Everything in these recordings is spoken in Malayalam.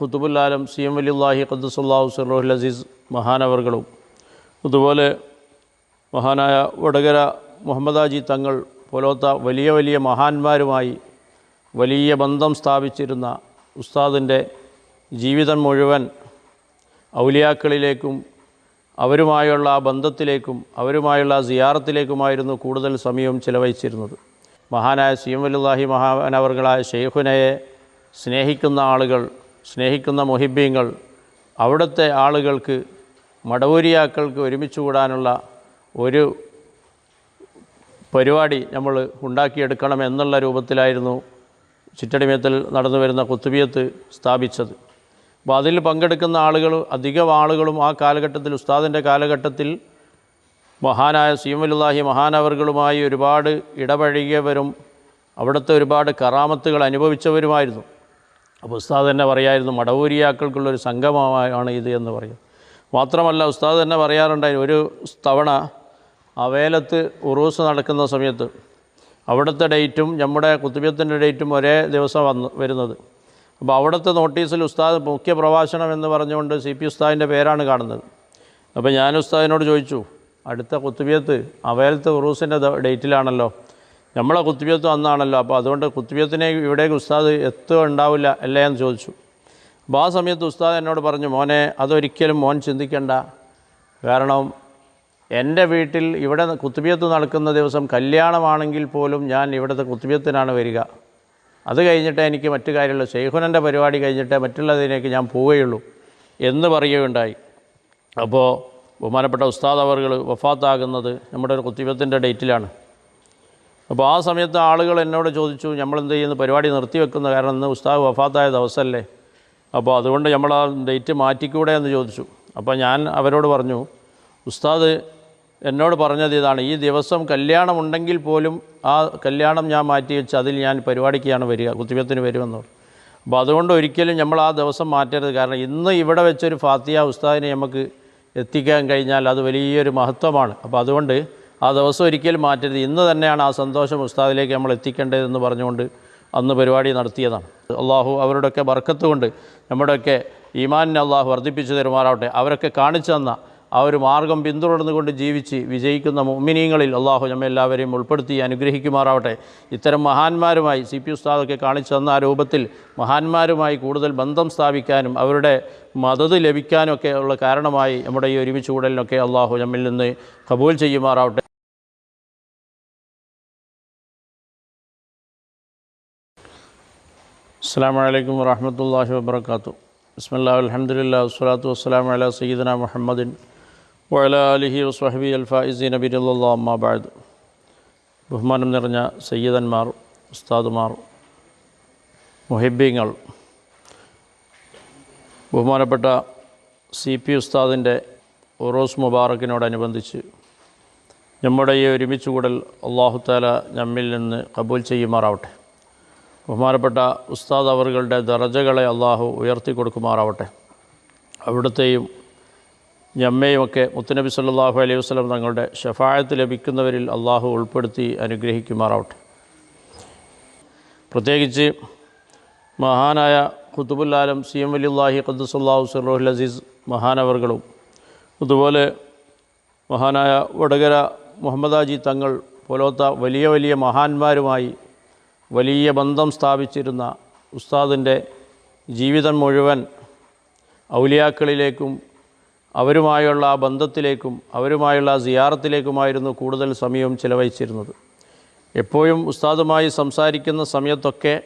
ഖുത്തുബുല്ലാലം സി എം വലിയുല്ലാഹി ഖദ്സുല്ലാഹു സറുൽ അസീസ് മഹാനവറുകളും അതുപോലെ മഹാനായ വടകര മുഹമ്മദാജി തങ്ങൾ പോലോത്ത വലിയ വലിയ മഹാന്മാരുമായി വലിയ ബന്ധം സ്ഥാപിച്ചിരുന്ന ഉസ്താദിന്റെ ജീവിതം മുഴുവൻ ഔലിയാക്കളിലേക്കും അവരുമായുള്ള ആ ബന്ധത്തിലേക്കും അവരുമായുള്ള ആ സിയാറത്തിലേക്കുമായിരുന്നു കൂടുതൽ സമയം ചിലവഴിച്ചിരുന്നത്. മഹാനായ സിയം വലുല്ലാഹി മഹാനവർകളായ ഷെയ്ഖുനയെ സ്നേഹിക്കുന്ന ആളുകൾ സ്നേഹിക്കുന്ന മൊഹിബ്യങ്ങൾ അവിടുത്തെ ആളുകൾക്ക് മടവൂരിയാക്കൾക്ക് ഒരുമിച്ച് കൂടാനുള്ള ഒരു പരിപാടി നമ്മൾ ഉണ്ടാക്കിയെടുക്കണം എന്നുള്ള രൂപത്തിലായിരുന്നു ചിറ്റടിമയത്തിൽ നടന്നു വരുന്ന കുത്തുബിയത്ത് സ്ഥാപിച്ചത്. അപ്പോൾ അതിൽ പങ്കെടുക്കുന്ന ആളുകൾ അധികം ആളുകളും ആ കാലഘട്ടത്തിൽ ഉസ്താദിന്റെ കാലഘട്ടത്തിൽ മഹാനായ സീമലുല്ലാഹി മഹാനവറുകളുമായി ഒരുപാട് ഇടപഴകിയവരും അവിടുത്തെ ഒരുപാട് കറാമത്തുകൾ അനുഭവിച്ചവരുമായിരുന്നു. അപ്പോൾ ഉസ്താദ് തന്നെ പറയായിരുന്നു മടവൂരിയാക്കൾക്കുള്ളൊരു സംഗമമാണ് ഇത് എന്ന് പറയും. മാത്രമല്ല ഉസ്താദ് തന്നെ പറയാറുണ്ടായിരുന്നു ഒരു തവണ അവേലത്ത് ഉറൂസ് നടക്കുന്ന സമയത്ത് അവിടുത്തെ ഡേറ്റും നമ്മുടെ കുത്തുബിയത്തിന്റെ ഡേറ്റും ഒരേ ദിവസം വന്ന് വരുന്നത്. അപ്പോൾ അവിടുത്തെ നോട്ടീസിൽ ഉസ്താദ് മുഖ്യ പ്രഭാഷണം എന്ന് പറഞ്ഞുകൊണ്ട് സി പി ഉസ്താദിന്റെ പേരാണ് കാണുന്നത്. അപ്പോൾ ഞാൻ ഉസ്താദിനോട് ചോദിച്ചു അടുത്ത കുത്തുബിയത്ത് അവേലത്ത് ഉറൂസിന്റെ ഡേറ്റിലാണല്ലോ നമ്മളെ കുത്തുബിയത്ത് അന്നാണല്ലോ അപ്പോൾ അതുകൊണ്ട് കുത്തുബിയത്തിനെ ഇവിടേക്ക് ഉസ്താദ് എത്തുക ഉണ്ടാവില്ല അല്ലേ എന്ന് ചോദിച്ചു. അപ്പോൾ ആ സമയത്ത് ഉസ്താദ് എന്നോട് പറഞ്ഞു മോനെ അതൊരിക്കലും മോൻ ചിന്തിക്കേണ്ട. കാരണം എന്റെ വീട്ടിൽ ഇവിടെ കുത്തുബിയത്ത് നടക്കുന്ന ദിവസം കല്യാണമാണെങ്കിൽ പോലും ഞാൻ ഇവിടുത്തെ കുത്തുബിയത്തിനാണ് വരിക. അത് കഴിഞ്ഞിട്ടേ എനിക്ക് മറ്റു കാര്യമുള്ളൂ. ശേഖുനന്റെ പരിപാടി കഴിഞ്ഞിട്ടേ മറ്റുള്ളതിനേക്ക് ഞാൻ പോവുകയുള്ളൂ എന്ന് പറയുകയുണ്ടായി. അപ്പോൾ ബഹുമാനപ്പെട്ട ഉസ്താദ് അവർകൾ വഫാത്താകുന്നത് നമ്മുടെ ഒരു കുത്തിബത്തിന്റെ ഡേറ്റിലാണ്. അപ്പോൾ ആ സമയത്ത് ആളുകൾ എന്നോട് ചോദിച്ചു നമ്മൾ എന്ത് ചെയ്യുന്നു? പരിപാടി നിർത്തിവെക്കുന്ന കാരണം ഇന്ന് ഉസ്താവ് വഫാത്തായ ദിവസമല്ലേ? അപ്പോൾ അതുകൊണ്ട് നമ്മൾ ആ ഡേറ്റ് മാറ്റിക്കൂടെ എന്ന് ചോദിച്ചു. അപ്പോൾ ഞാൻ അവരോട് പറഞ്ഞു ഉസ്താദ് എന്നോട് പറഞ്ഞത് ഇതാണ്. ഈ ദിവസം കല്യാണം ഉണ്ടെങ്കിൽ പോലും ആ കല്യാണം ഞാൻ മാറ്റി വെച്ച് അതിൽ ഞാൻ പരിപാടിക്കാണ് വരിക കുത്തിബത്തിന് വരുമെന്ന് അപ്പോൾ അതുകൊണ്ട് ഒരിക്കലും നമ്മൾ ആ ദിവസം മാറ്റരുത്. കാരണം ഇന്ന് ഇവിടെ വെച്ചൊരു ഫാത്തിയ ഉസ്താദിനെ നമുക്ക് എത്തിക്കാൻ കഴിഞ്ഞാൽ അത് വലിയൊരു മഹത്വമാണ്. അപ്പോൾ അതുകൊണ്ട് ആ ദിവസം ഒരിക്കലും മാറ്റരുത്. ഇന്ന് തന്നെയാണ് ആ സന്തോഷം ഉസ്താദിലേക്ക് നമ്മൾ എത്തിക്കേണ്ടതെന്ന് പറഞ്ഞുകൊണ്ട് അന്ന് പരിപാടി നടത്തിയതാണ്. അള്ളാഹു അവരുടെയൊക്കെ ബർക്കത്ത് കൊണ്ട് നമ്മുടെയൊക്കെ ഈമാനിനെ അള്ളാഹു വർദ്ധിപ്പിച്ചു തരുമാറാവട്ടെ. അവരൊക്കെ കാണിച്ചു തന്ന ആ ഒരു മാർഗം പിന്തുടർന്നുകൊണ്ട് ജീവിച്ച് വിജയിക്കുന്ന മുമ്മിനീങ്ങളിൽ അള്ളാഹു നമ്മെ എല്ലാവരെയും ഉൾപ്പെടുത്തി അനുഗ്രഹിക്കുമാറാവട്ടെ. ഇത്തരം മഹാന്മാരുമായി സി പി ഉസ്താദൊക്കെ കാണിച്ചു തന്ന ആ രൂപത്തിൽ മഹാന്മാരുമായി കൂടുതൽ ബന്ധം സ്ഥാപിക്കാനും അവരുടെ മദത് ലഭിക്കാനും ഒക്കെ ഉള്ള കാരണമായി നമ്മുടെ ഈ ഒരുമിച്ച് കൂടലിനൊക്കെ അള്ളാഹു നമ്മിൽ നിന്ന് കബൂൽ ചെയ്യുമാറാവട്ടെ. അസ്സാം വലൈക്കും വാഹമത്തല്ലാഹി വാബർക്കാത്തു ബസ്മല്ലാ അലഹമുല്ലാ വസ്സലാത്തു വസ്സലാം അല സയ്യിദന മുഹമ്മദിൻ വഅല അലിഹി വസ്വഹബി അൽഫായിസി നബിറുല്ലാ അമ്മാബാദ് ബഹുമാനം നിറഞ്ഞ സയ്യിദന്മാർ ഉസ്താദുമാർ മുഹിബിങ്ങൾ ബഹുമാനപ്പെട്ട സി പി ഉസ്താദിന്റെ ഒറോസ് മുബാറക്കിനോടനുബന്ധിച്ച് നമ്മുടെ ഈ ഒരുമിച്ച് കൂടൽ അള്ളാഹുത്താല നമ്മിൽ നിന്ന് കബൂൽ ചെയ്യുമാറാവട്ടെ. ബഹുമാനപ്പെട്ട ഉസ്താദ് അവറുകളുടെ ദറജകളെ അള്ളാഹു ഉയർത്തി കൊടുക്കുമാറാവട്ടെ. അവിടുത്തെയും ഞമ്മയുമൊക്കെ മുത്തുനബി സല്ലാഹു അലൈഹി വസ്ലം തങ്ങളുടെ ഷഫായത്ത് ലഭിക്കുന്നവരിൽ അള്ളാഹു ഉൾപ്പെടുത്തി അനുഗ്രഹിക്കുമാറാവട്ടെ. പ്രത്യേകിച്ച് മഹാനായ ഖുത്തുബുല്ലാലം സി എം വലിയുല്ലാഹി ഖദ്സുല്ലാഹു സറുൽ അസീസ് മഹാനവറുകളും അതുപോലെ മഹാനായ വടകര മുഹമ്മദാജി തങ്ങൾ പോലത്തെ വലിയ വലിയ മഹാന്മാരുമായി വലിയ ബന്ധം സ്ഥാപിച്ചിരുന്ന ഉസ്താദിന്റെ ജീവിതം മുഴുവൻ ഔലിയാക്കളിലേക്കും അവരുമായുള്ള ആ ബന്ധത്തിലേക്കും അവരുമായുള്ള ആ സിയാറത്തിലേക്കുമായിരുന്നു കൂടുതൽ സമയവും ചിലവഴിച്ചിരുന്നത്. എപ്പോഴും ഉസ്താദുമായി സംസാരിക്കുന്ന സമയത്തൊക്കെ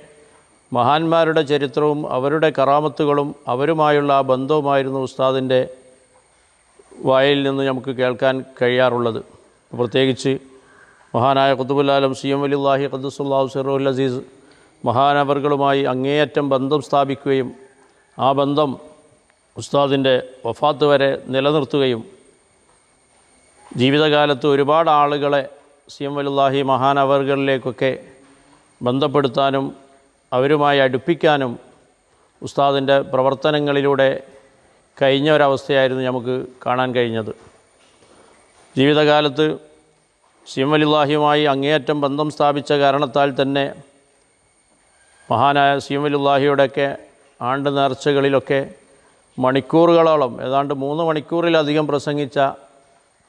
മഹാന്മാരുടെ ചരിത്രവും അവരുടെ കറാമത്തുകളും അവരുമായുള്ള ആ ബന്ധവുമായിരുന്നു ഉസ്താദിന്റെ വായിൽ നിന്ന് നമുക്ക് കേൾക്കാൻ കഴിയാറുള്ളത്. പ്രത്യേകിച്ച് മഹാനായ ഖുത്തുബുല്ലാലം സി എം വലില്ലാഹി ഖദ്സുല്ലാഹു സിറുൽ അസീസ് മഹാനവറുകളുമായി അങ്ങേയറ്റം ബന്ധം സ്ഥാപിക്കുകയും ആ ബന്ധം ഉസ്താദിന്റെ വഫാത്ത് വരെ നിലനിർത്തുകയും ജീവിതകാലത്ത് ഒരുപാട് ആളുകളെ സി എം വലില്ലാഹി മഹാനവറുകളിലേക്കൊക്കെ ബന്ധപ്പെടുത്താനും അവരുമായി അടുപ്പിക്കാനും ഉസ്താദിന്റെ പ്രവർത്തനങ്ങളിലൂടെ കഴിഞ്ഞ ഒരവസ്ഥയായിരുന്നു നമുക്ക് കാണാൻ കഴിഞ്ഞത്. ജീവിതകാലത്ത് സീമലില്ലാഹിയുമായി അങ്ങേയറ്റം ബന്ധം സ്ഥാപിച്ച കാരണത്താൽ തന്നെ മഹാനായ സീമലുല്ലാഹിയുടെയൊക്കെ ആണ്ട് നേർച്ചകളിലൊക്കെ മണിക്കൂറുകളോളം ഏതാണ്ട് മൂന്ന് മണിക്കൂറിലധികം പ്രസംഗിച്ച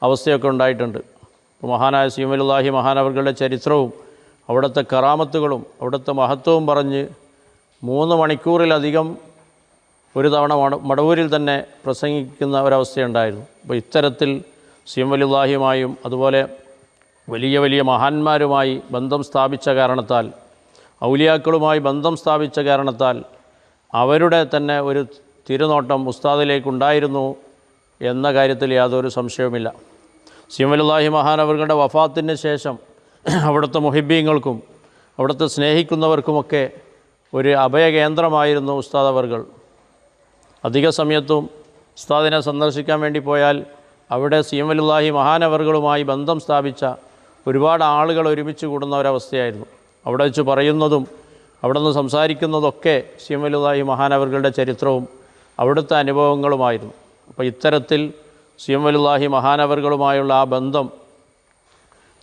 അവസ്ഥയൊക്കെ ഉണ്ടായിട്ടുണ്ട്. മഹാനായ സീമലുല്ലാഹി മഹാനവറുകളുടെ ചരിത്രവും അവിടുത്തെ കറാമത്തുകളും അവിടുത്തെ മഹത്വവും പറഞ്ഞ് മൂന്ന് മണിക്കൂറിലധികം ഒരു തവണ മടവൂരിൽ തന്നെ പ്രസംഗിക്കുന്ന ഒരവസ്ഥയുണ്ടായിരുന്നു. അപ്പോൾ ഇത്തരത്തിൽ സീമലുല്ലാഹിയുമായും അതുപോലെ വലിയ വലിയ മഹാന്മാരുമായി ബന്ധം സ്ഥാപിച്ച കാരണത്താൽ ഔലിയാക്കളുമായി ബന്ധം സ്ഥാപിച്ച കാരണത്താൽ അവരുടെ തന്നെ ഒരു തിരുനോട്ടം ഉസ്താദിലേക്കുണ്ടായിരുന്നു എന്ന കാര്യത്തിൽ യാതൊരു സംശയവുമില്ല. സീമലുല്ലാഹി മഹാനവറുകളുടെ വഫാത്തിന് ശേഷം അവിടുത്തെ മുഹിബീങ്ങൾക്കും അവിടുത്തെ സ്നേഹിക്കുന്നവർക്കുമൊക്കെ ഒരു അഭയകേന്ദ്രമായിരുന്നു ഉസ്താദ് അവർകൾ. അധിക സമയത്തും ഉസ്താദിനെ സന്ദർശിക്കാൻ വേണ്ടി പോയാൽ അവിടെ സീമലുല്ലാഹി മഹാനവറുകളുമായി ബന്ധം സ്ഥാപിച്ച ഒരുപാട് ആളുകൾ ഒരുമിച്ച് കൂടുന്ന ഒരവസ്ഥയായിരുന്നു. അവിടെ വെച്ച് പറയുന്നതും അവിടെ നിന്ന് സംസാരിക്കുന്നതൊക്കെ സിയംവലുതായി മഹാനവറുകളുടെ ചരിത്രവും അവിടുത്തെ അനുഭവങ്ങളുമായിരുന്നു. അപ്പോൾ ഇത്തരത്തിൽ സീമലുല്ലാഹി മഹാനവറുകളുമായുള്ള ആ ബന്ധം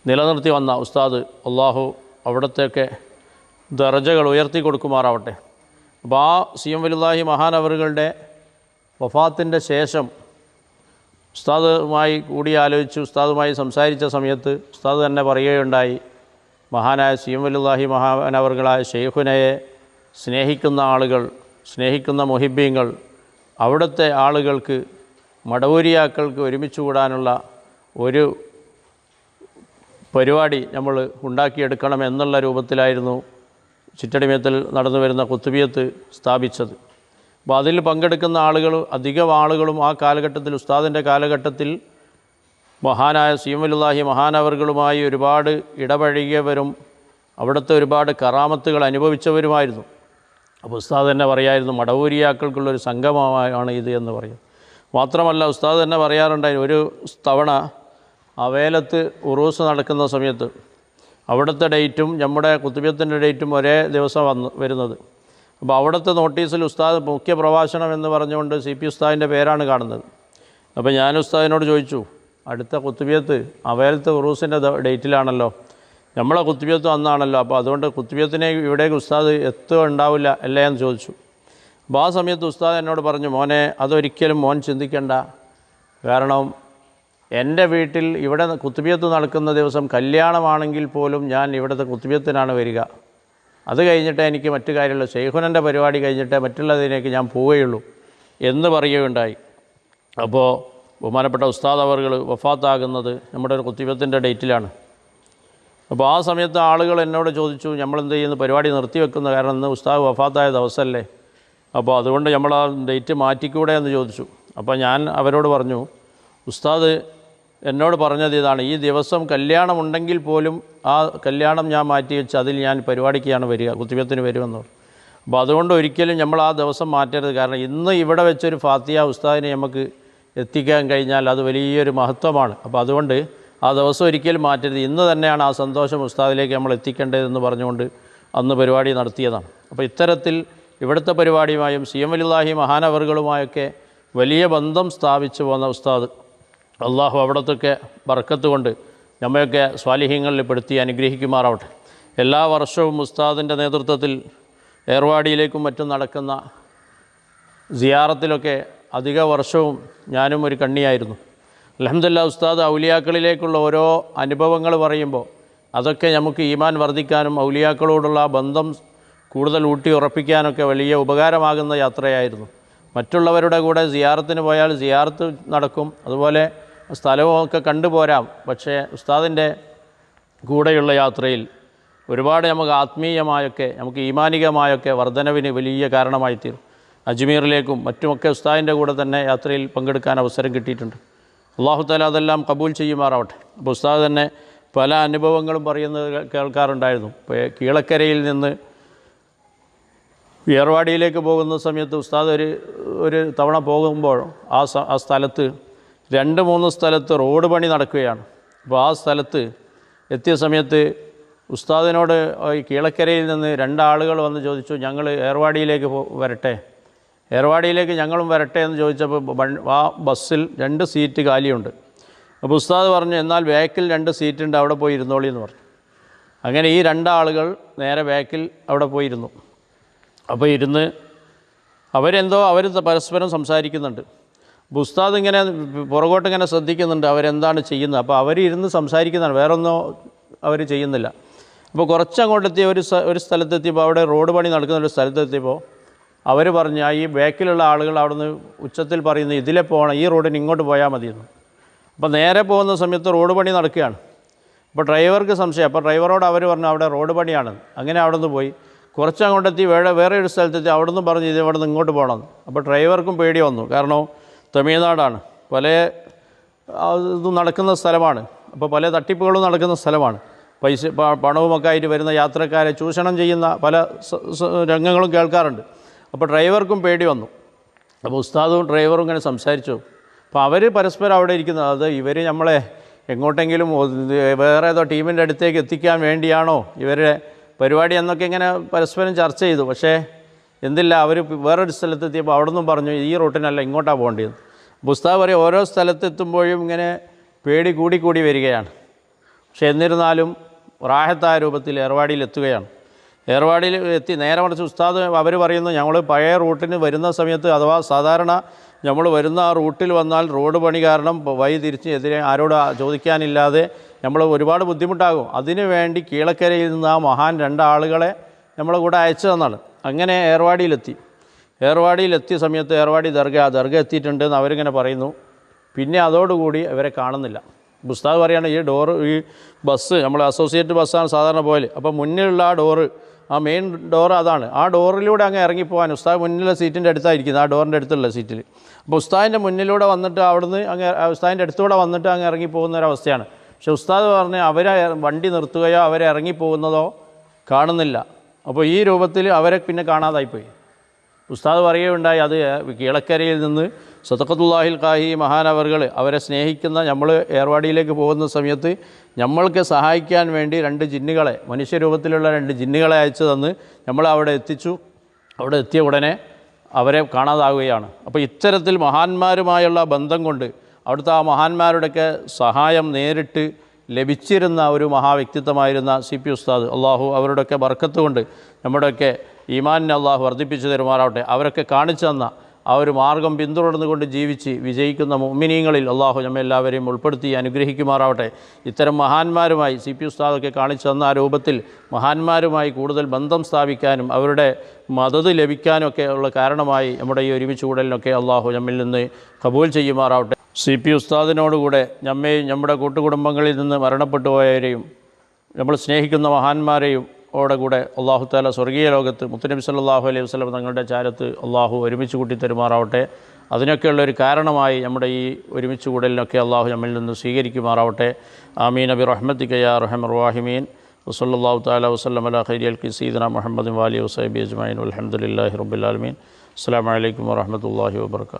നിലനിർത്തി വന്ന ഉസ്താദ് അള്ളാഹു അവിടത്തെയൊക്കെ ദർജകൾ ഉയർത്തി കൊടുക്കുമാറാവട്ടെ. അപ്പോൾ ആ സി എം മഹാനവറുകളുടെ വഫാത്തിന്റെ ശേഷം ഉസ്താദുമായി കൂടിയാലോചിച്ച് ഉസ്താദുമായി സംസാരിച്ച സമയത്ത് ഉസ്താദ് തന്നെ പറയുകയുണ്ടായി മഹാനായ സി എം വലുല്ലാഹി മഹാനവറുകളായ ഷെയ്ഖുനയെ സ്നേഹിക്കുന്ന ആളുകൾ സ്നേഹിക്കുന്ന മൊഹിബീങ്ങൾ അവിടുത്തെ ആളുകൾക്ക് മടവൂരിയാക്കൾക്ക് ഒരുമിച്ച് കൂടാനുള്ള ഒരു പരിപാടി നമ്മൾ ഉണ്ടാക്കിയെടുക്കണം എന്നുള്ള രൂപത്തിലായിരുന്നു ചിറ്റടിമയത്തിൽ നടന്നു വരുന്ന കുത്തുബിയത്ത് സ്ഥാപിച്ചത്. അപ്പോൾ അതിൽ പങ്കെടുക്കുന്ന ആളുകൾ അധികം ആളുകളും ആ കാലഘട്ടത്തിൽ ഉസ്താദിന്റെ കാലഘട്ടത്തിൽ മഹാനായ സീമലുല്ലാഹി മഹാനവറുകളുമായി ഒരുപാട് ഇടപഴകിയവരും അവിടുത്തെ ഒരുപാട് കറാമത്തുകൾ അനുഭവിച്ചവരുമായിരുന്നു. അപ്പോൾ ഉസ്താദ് തന്നെ പറയായിരുന്നു മടവൂരിയാക്കൾക്കുള്ളൊരു സംഗമമാണ് ഇത് എന്ന് പറയും. മാത്രമല്ല ഉസ്താദ് തന്നെ പറയാറുണ്ടായിരുന്നു ഒരു തവണ അവേലത്ത് ഉറൂസ് നടക്കുന്ന സമയത്ത് അവിടുത്തെ ഡേറ്റും നമ്മുടെ കുത്തുബിയത്തിന്റെ ഡേറ്റും ഒരേ ദിവസം വന്ന് വരുന്നത്. അപ്പോൾ അവിടുത്തെ നോട്ടീസിൽ ഉസ്താദ് മുഖ്യ പ്രഭാഷണം എന്ന് പറഞ്ഞുകൊണ്ട് സി പി ഉസ്താദിന്റെ പേരാണ് കാണുന്നത്. അപ്പോൾ ഞാൻ ഉസ്താദിനോട് ചോദിച്ചു അടുത്ത കുത്തുബിയത്ത് അവേലത്തെ ഉറൂസിന്റെ ഡേറ്റിലാണല്ലോ. നമ്മളെ കുത്തുബിയത്ത് അന്നാണല്ലോ അപ്പോൾ അതുകൊണ്ട് കുത്തുബിയത്തിനെ ഇവിടേക്ക് ഉസ്താദ് എത്തുക ഉണ്ടാവില്ല അല്ലേ എന്ന് ചോദിച്ചു. അപ്പോൾ ആ സമയത്ത് ഉസ്താദ് എന്നോട് പറഞ്ഞു മോനെ അതൊരിക്കലും മോൻ ചിന്തിക്കേണ്ട. കാരണം എന്റെ വീട്ടിൽ ഇവിടെ കുത്തുബിയത്ത് നടക്കുന്ന ദിവസം കല്യാണമാണെങ്കിൽ പോലും ഞാൻ ഇവിടുത്തെ കുത്തുബിയത്തിനാണ് വരിക. അത് കഴിഞ്ഞിട്ടേ എനിക്ക് മറ്റു കാര്യമുള്ളൂ ശേഖുനന്റെ പരിപാടി കഴിഞ്ഞിട്ടേ മറ്റുള്ളതിനേക്ക് ഞാൻ പോവുകയുള്ളൂ എന്ന് പറയുകയുണ്ടായി. അപ്പോൾ ബഹുമാനപ്പെട്ട ഉസ്താദ് അവർകൾ വഫാത്താകുന്നത് നമ്മുടെ ഒരു കുത്തിവത്തിന്റെ ഡേറ്റിലാണ്. അപ്പോൾ ആ സമയത്ത് ആളുകൾ എന്നോട് ചോദിച്ചു നമ്മൾ എന്ത് ചെയ്യുന്നു? പരിപാടി നിർത്തിവെക്കുന്ന. കാരണം ഇന്ന് ഉസ്താദ് വഫാത്തായ ദിവസമല്ലേ അപ്പോൾ അതുകൊണ്ട് നമ്മൾ ആ ഡേറ്റ് മാറ്റിക്കൂടെ? എന്ന് ചോദിച്ചു. അപ്പോൾ ഞാൻ അവരോട് പറഞ്ഞു ഉസ്താദ് എന്നോട് പറഞ്ഞത് ഇതാണ് ഈ ദിവസം കല്യാണം ഉണ്ടെങ്കിൽ പോലും ആ കല്യാണം ഞാൻ മാറ്റി വെച്ച് അതിൽ ഞാൻ പരിപാടിക്കാണ് വരിക കുത്തിവെത്തിന് വരുമെന്ന് അപ്പോൾ അതുകൊണ്ട് ഒരിക്കലും നമ്മൾ ആ ദിവസം മാറ്റരുത്. കാരണം ഇന്ന് ഇവിടെ വെച്ചൊരു ഫാത്തിയ ഉസ്താദിനെ നമുക്ക് എത്തിക്കാൻ കഴിഞ്ഞാൽ അത് വലിയൊരു മഹത്വമാണ്. അപ്പോൾ അതുകൊണ്ട് ആ ദിവസം ഒരിക്കലും മാറ്റരുത്. ഇന്ന് തന്നെയാണ് ആ സന്തോഷം ഉസ്താദിലേക്ക് നമ്മൾ എത്തിക്കേണ്ടതെന്ന് പറഞ്ഞുകൊണ്ട് അന്ന് പരിപാടി നടത്തിയതാണ്. അപ്പോൾ ഇത്തരത്തിൽ ഇവിടുത്തെ പരിപാടിയുമായും സി എം അലില്ലാഹി മഹാനവറുകളുമായൊക്കെ വലിയ ബന്ധം സ്ഥാപിച്ചു പോന്ന ഉസ്താദ് അള്ളാഹു അവിടത്തൊക്കെ ബർക്കത്ത് കൊണ്ട് നമ്മയൊക്കെ സ്വാലിഹ്യങ്ങളിൽ പെടുത്തി അനുഗ്രഹിക്കുമാറാവട്ടെ. എല്ലാ വർഷവും ഉസ്താദിന്റെ നേതൃത്വത്തിൽ ഏർവാടിയിലേക്കും മറ്റും നടക്കുന്ന സിയാറത്തിലൊക്കെ അധിക വർഷവും ഞാനും ഒരു കണ്ണിയായിരുന്നു. അലഹമ്മദില്ല ഉസ്താദ് ഔലിയാക്കളിലേക്കുള്ള ഓരോ അനുഭവങ്ങൾ പറയുമ്പോൾ അതൊക്കെ നമുക്ക് ഈമാൻ വർദ്ധിക്കാനും ഔലിയാക്കളോടുള്ള ബന്ധം കൂടുതൽ ഊട്ടി ഉറപ്പിക്കാനൊക്കെ വലിയ ഉപകാരമാകുന്ന യാത്രയായിരുന്നു. മറ്റുള്ളവരുടെ കൂടെ സിയാറത്തിന് പോയാൽ സിയാറത്ത് നടക്കും. അതുപോലെ സ്ഥലവും ഒക്കെ കണ്ടുപോരാം. പക്ഷേ ഉസ്താദിന്റെ കൂടെയുള്ള യാത്രയിൽ ഒരുപാട് നമുക്ക് ആത്മീയമായൊക്കെ നമുക്ക് ഈമാനികമായൊക്കെ വർധനവിന് വലിയ കാരണമായി തീരും അജ്മീറിലേക്കും മറ്റുമൊക്കെ ഉസ്താദിന്റെ കൂടെ തന്നെ യാത്രയിൽ പങ്കെടുക്കാൻ അവസരം കിട്ടിയിട്ടുണ്ട്. അള്ളാഹു താല അതെല്ലാം കബൂൽ ചെയ്യുമാറാവട്ടെ. അപ്പോൾ ഉസ്താദ് തന്നെ പല അനുഭവങ്ങളും പറയുന്നത് കേൾക്കാറുണ്ടായിരുന്നു. ഇപ്പോൾ കീളക്കരയിൽ നിന്ന് ഏർവാടിയിലേക്ക് പോകുന്ന സമയത്ത് ഉസ്താദ് ഒരു ഒരു തവണ പോകുമ്പോൾ ആ ആ സ്ഥലത്ത് രണ്ട് മൂന്ന് സ്ഥലത്ത് റോഡ് പണി നടക്കുകയാണ്. അപ്പോൾ ആ സ്ഥലത്ത് എത്തിയ സമയത്ത് ഉസ്താദിനോട് ഈ കീളക്കരയിൽ നിന്ന് രണ്ടാളുകൾ വന്ന് ചോദിച്ചു ഞങ്ങൾ ഏർവാടിയിലേക്ക് വരട്ടെ. ഏർവാടിയിലേക്ക് ഞങ്ങളും വരട്ടെ എന്ന് ചോദിച്ചപ്പോൾ ആ ബസ്സിൽ രണ്ട് സീറ്റ് കാലിയുണ്ട്. അപ്പോൾ ഉസ്താദ് പറഞ്ഞു എന്നാൽ ബാക്കിൽ രണ്ട് സീറ്റ് ഉണ്ട് അവിടെ പോയി ഇരുന്നോളി എന്ന് പറഞ്ഞു. അങ്ങനെ ഈ രണ്ടാളുകൾ നേരെ ബാക്കിൽ അവിടെ പോയിരുന്നു അപ്പോൾ ഇരുന്ന് അവരെന്തോ അവർ പരസ്പരം സംസാരിക്കുന്നുണ്ട്. ഉസ്താദ് ഇങ്ങനെ പുറകോട്ട് ഇങ്ങനെ ശ്രദ്ധിക്കുന്നുണ്ട് അവരെന്താണ് ചെയ്യുന്നത്? അപ്പോൾ അവർ ഇരുന്ന് സംസാരിക്കുന്നതാണ് വേറൊന്നും അവർ ചെയ്യുന്നില്ല. അപ്പോൾ കുറച്ചങ്ങോട്ടെത്തി ഒരു ഒരു സ്ഥലത്തെത്തിയപ്പോൾ അവിടെ റോഡ് പണി നടക്കുന്ന ഒരു സ്ഥലത്തെത്തിയപ്പോൾ അവർ പറഞ്ഞു ഈ ബാക്കിലുള്ള ആളുകൾ അവിടുന്ന് ഉച്ചത്തിൽ പറയുന്നത് ഇതിലെ പോകണം ഈ റോഡിന് ഇങ്ങോട്ട് പോയാൽ മതിയെന്ന്. അപ്പോൾ നേരെ പോകുന്ന സമയത്ത് റോഡ് പണി നടക്കുകയാണ്. അപ്പോൾ ഡ്രൈവർക്ക് സംശയം അപ്പോൾ ഡ്രൈവറോട് അവർ പറഞ്ഞു അവിടെ റോഡ് പണിയാണ്. അങ്ങനെ അവിടെ നിന്ന് പോയി. കുറച്ച് അങ്ങോട്ടെത്തി വേറെ വേറെ ഒരു സ്ഥലത്തെത്തി അവിടെ നിന്ന് പറഞ്ഞു ഇത് ഇവിടെ നിന്ന് ഇങ്ങോട്ട് പോകണം അപ്പോൾ ഡ്രൈവർക്കും പേടി വന്നു. കാരണം തമിഴ്നാടാണ്. പല ഇതും നടക്കുന്ന സ്ഥലമാണ്. അപ്പോൾ പല തട്ടിപ്പുകളും നടക്കുന്ന സ്ഥലമാണ്. പൈസ പണവുമൊക്കെ ആയിട്ട് വരുന്ന യാത്രക്കാരെ ചൂഷണം ചെയ്യുന്ന പല രംഗങ്ങളും കേൾക്കാറുണ്ട്. അപ്പോൾ ഡ്രൈവർക്കും പേടി വന്നു. അപ്പോൾ ഉസ്താദും ഡ്രൈവറും ഇങ്ങനെ സംസാരിച്ചു. അപ്പോൾ അവർ പരസ്പരം അവിടെ ഇരിക്കുന്നത് അത് ഇവർ നമ്മളെ എങ്ങോട്ടെങ്കിലും വേറെ ഏതോ ടീമിന്റെ അടുത്തേക്ക് എത്തിക്കാൻ വേണ്ടിയാണോ ഇവരുടെ പരിപാടി എന്നൊക്കെ ഇങ്ങനെ പരസ്പരം ചർച്ച ചെയ്തു. പക്ഷേ എന്തില്ല അവർ വേറൊരു സ്ഥലത്തെത്തിയപ്പോൾ അവിടെ നിന്നും പറഞ്ഞു ഈ റൂട്ടിനല്ല ഇങ്ങോട്ടാണ് പോകേണ്ടത്. ഉസ്താദ് പറയും ഓരോ സ്ഥലത്തെത്തുമ്പോഴും ഇങ്ങനെ പേടി കൂടി കൂടി വരികയാണ്. പക്ഷേ എന്നിരുന്നാലും റാഹത്തായ രൂപത്തിൽ ഏർവാടിയിൽ എത്തുകയാണ്. ഏർവാടിയിൽ എത്തി നേരെ മറിച്ച് ഉസ്താദ് അവർ പറയുന്നു ഞങ്ങൾ പഴയ റൂട്ടിന് വരുന്ന സമയത്ത് അഥവാ സാധാരണ നമ്മൾ വരുന്ന ആ റൂട്ടിൽ വന്നാൽ റോഡ് പണി കാരണം വഴി തിരിച്ച് എതിരെ ആരോട് ചോദിക്കാനില്ലാതെ നമ്മൾ ഒരുപാട് ബുദ്ധിമുട്ടാകും. അതിനു വേണ്ടി കീഴക്കരയിൽ നിന്ന് ആ മഹാൻ രണ്ടാളുകളെ നമ്മളെ കൂടെ അയച്ചു തന്നാണ് അങ്ങനെ ഏർവാടിയിലെത്തി. ഏർവാടിയിൽ എത്തിയ സമയത്ത് ഏർവാടി ദർഗ ആ ദർഗ എത്തിയിട്ടുണ്ടെന്ന് അവരിങ്ങനെ പറയുന്നു. പിന്നെ അതോടുകൂടി അവരെ കാണുന്നില്ല. ഉസ്താദ് പറയുകയാണ് ഈ ഡോറ് ഈ ബസ് നമ്മൾ അസോസിയേറ്റ് ബസ്സാണ് സാധാരണ പോയാൽ അപ്പോൾ മുന്നിലുള്ള ആ ഡോറ് ആ മെയിൻ ഡോർ അതാണ്. ആ ഡോറിലൂടെ അങ്ങ് ഇറങ്ങിപ്പോകാൻ ഉസ്താദ് മുന്നിലെ സീറ്റിന്റെ അടുത്തായിരിക്കുന്നത് ആ ഡോറിന്റെ അടുത്തുള്ള സീറ്റിൽ അപ്പോൾ ഉസ്താദിന്റെ മുന്നിലൂടെ വന്നിട്ട് അവിടുന്ന് അങ്ങ് ഉസ്താദിന്റെ അടുത്തൂടെ വന്നിട്ട് അങ്ങ് ഇറങ്ങിപ്പോകുന്ന ഒരവസ്ഥയാണ് പക്ഷേ ഉസ്താദ് പറഞ്ഞ് അവരെ വണ്ടി നിർത്തുകയോ അവരെ ഇറങ്ങിപ്പോകുന്നതോ കാണുന്നില്ല. അപ്പോൾ ഈ രൂപത്തിൽ അവരെ പിന്നെ കാണാതായിപ്പോയി. ഉസ്താദ് പറയുകയുണ്ടായി അത് കിഴക്കരയിൽ നിന്ന് സതക്കത്തുല്ലാഹിൽ കാഹി മഹാനവറുകൾ അവരെ സ്നേഹിക്കുന്ന നമ്മൾ ഏർവാടിയിലേക്ക് പോകുന്ന സമയത്ത് നമ്മൾക്ക് സഹായിക്കാൻ വേണ്ടി രണ്ട് ജിന്നുകളെ മനുഷ്യരൂപത്തിലുള്ള രണ്ട് ജിന്നുകളെ അയച്ചു തന്ന് നമ്മൾ അവിടെ എത്തിച്ചു. അവിടെ എത്തിയ ഉടനെ അവരെ കാണാതാവുകയാണ്. അപ്പോൾ ഇത്തരത്തിൽ മഹാന്മാരുമായുള്ള ബന്ധം കൊണ്ട് അവിടുത്തെ ആ മഹാന്മാരുടെയൊക്കെ സഹായം നേരിട്ട് ലഭിച്ചിരുന്ന ഒരു മഹാവ്യക്തിത്വമായിരുന്ന സി പി ഉസ്താദ്. അള്ളാഹു അവരുടെയൊക്കെ ബർക്കത്ത് കൊണ്ട് നമ്മുടെയൊക്കെ ഈമാനിനെ അള്ളാഹു വർദ്ധിപ്പിച്ചു തരുമാറാവട്ടെ. അവരൊക്കെ കാണിച്ചു തന്ന ആ ഒരു മാർഗം പിന്തുടർന്നുകൊണ്ട് ജീവിച്ച് വിജയിക്കുന്ന മുമ്മിനീങ്ങളിൽ അള്ളാഹു നമ്മെ എല്ലാവരെയും ഉൾപ്പെടുത്തി അനുഗ്രഹിക്കുമാറാവട്ടെ. ഇത്തരം മഹാന്മാരുമായി സി പി ഉസ്താദൊക്കെ കാണിച്ചു തന്ന ആ രൂപത്തിൽ മഹാന്മാരുമായി കൂടുതൽ ബന്ധം സ്ഥാപിക്കാനും അവരുടെ മദത് ലഭിക്കാനൊക്കെ ഉള്ള കാരണമായി നമ്മുടെ ഈ ഒരുമിച്ച് കൂടലിനൊക്കെ അള്ളാഹു നമ്മിൽ നിന്ന് കബൂൽ ചെയ്യുമാറാവട്ടെ. സി പി ഉസ്താദിനോടുകൂടെ നമ്മെയും നമ്മുടെ കൂട്ടുകുടുംബങ്ങളിൽ നിന്ന് മരണപ്പെട്ടു പോയവരെയും നമ്മൾ സ്നേഹിക്കുന്ന മഹാന്മാരെയും ഓടെ കൂടെ അള്ളാഹു താല സ്വർഗീയ ലോകത്ത് മുത്തനബി സല്ലല്ലാഹു അലൈഹി വസ്ലം തങ്ങളുടെ ചാരത്ത് അള്ളാഹു ഒരുമിച്ച് കൂട്ടി തരുമാറാവട്ടെ. അതിനൊക്കെയുള്ള ഒരു കാരണമായി നമ്മുടെ ഈ ഒരുമിച്ച് കൂടലിനൊക്കെ അള്ളാഹു നമ്മിൽ നിന്ന് സ്വീകരിക്കുമാറാവട്ടെ. ആമീൻ. നബി റഹ്മത്തിക യാ റഹമർ വാഹിമീൻ വസല്ലാഹു താല വസ്ലം അല ഹരി അൽ സീദന മുഹമ്മദ് വാലി വസൈബി അജ്മൈൻ അലഹമുല്ലാഹി റബ്ബുലാലമീൻ അസ്സാം വലൈക്കും വാഹമത്തല്ലാഹി വാബർക്കാത്തു